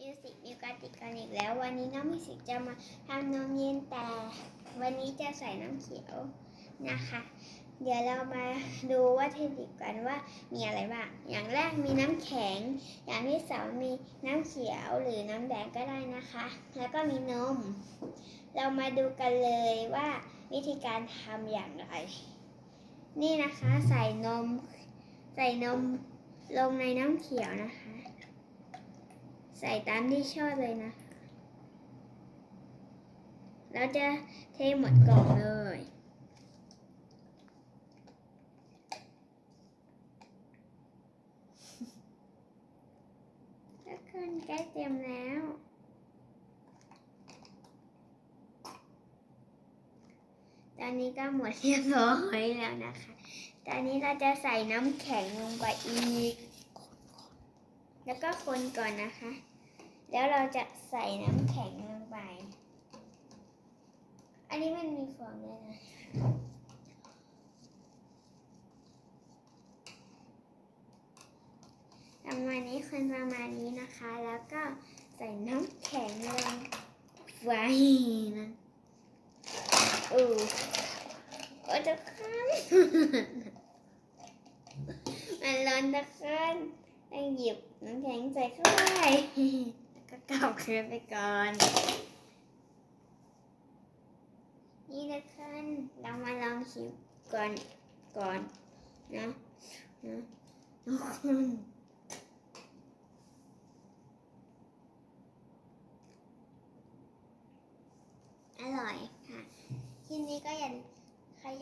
มิวสิกมิวการติกันอีกแล้ว วันนี้น้องมิวสิกจะมาทำนมเย็นแต่ วันนี้จะใส่น้ำเขียวนะคะ เดี๋ยวเรามาดูวัตถุดิบกันว่ามีอะไรบ้างอย่างแรกมีน้ำแข็ง อย่างที่สองมีน้ำเขียวหรือน้ำแดงก็ได้นะคะ แล้วก็มีนม เรามาดูกันเลยว่าวิธีการทำอย่างไร นี่นะคะใส่นม ใส่นมลงในน้ำเขียวนะคะ ใส่ตามที่ชอบเลยนะ แล้วจะเทหมดกล่องเลยทุกคนใกล้เต็มแล้วตอนนี้ก็หมดเรียบร้อยแล้วนะคะ ตอนนี้เราจะใส่น้ำแข็งลงไปอีก แล้วก็คนก่อนนะคะ แล้วเราจะใส่น้ำแข็งลงไป อันนี้มันมีฟองด้วยนะประมาณนี้คนประมาณนี้นะคะ แล้วก็ใส่น้ำแข็งลงไว้นะโอ้โอ้จะคันมันร้อนตะคัน องหยิบน้ำแข็งใส่เข้าไปแล้วก็เก่าเคลือไปก่อน นี่นะคันเรามาลองชิมก่อนก่อนนะนะอร่อยค่ะคลิปนี้ก็อย่า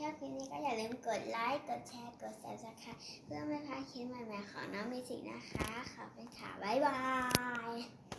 ชอบคลิปนี้ก็อย่าลืมกดไลค์ กดแชร์ กด subscribe เพื่อไม่พลาดคลิปใหม่ๆของน้องมิสิกนะคะ ขอบคุณค่ะ บ๊ายบาย